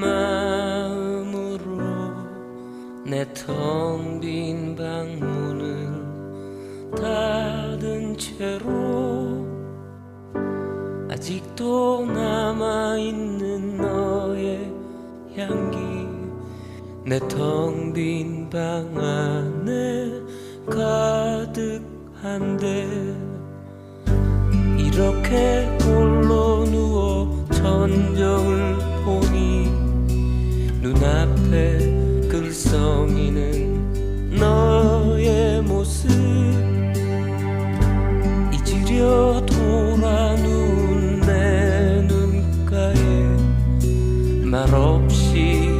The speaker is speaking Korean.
마음으로 내 텅 빈 방문을 닫은 채로 아직도 남아있는 너의 향기. 내 텅 빈 방 안에 가득한데 이렇게 홀로 누워 전정을 앞에 글썽이는 너의 모습. 잊으려 돌아 누운 내 눈가에 말없이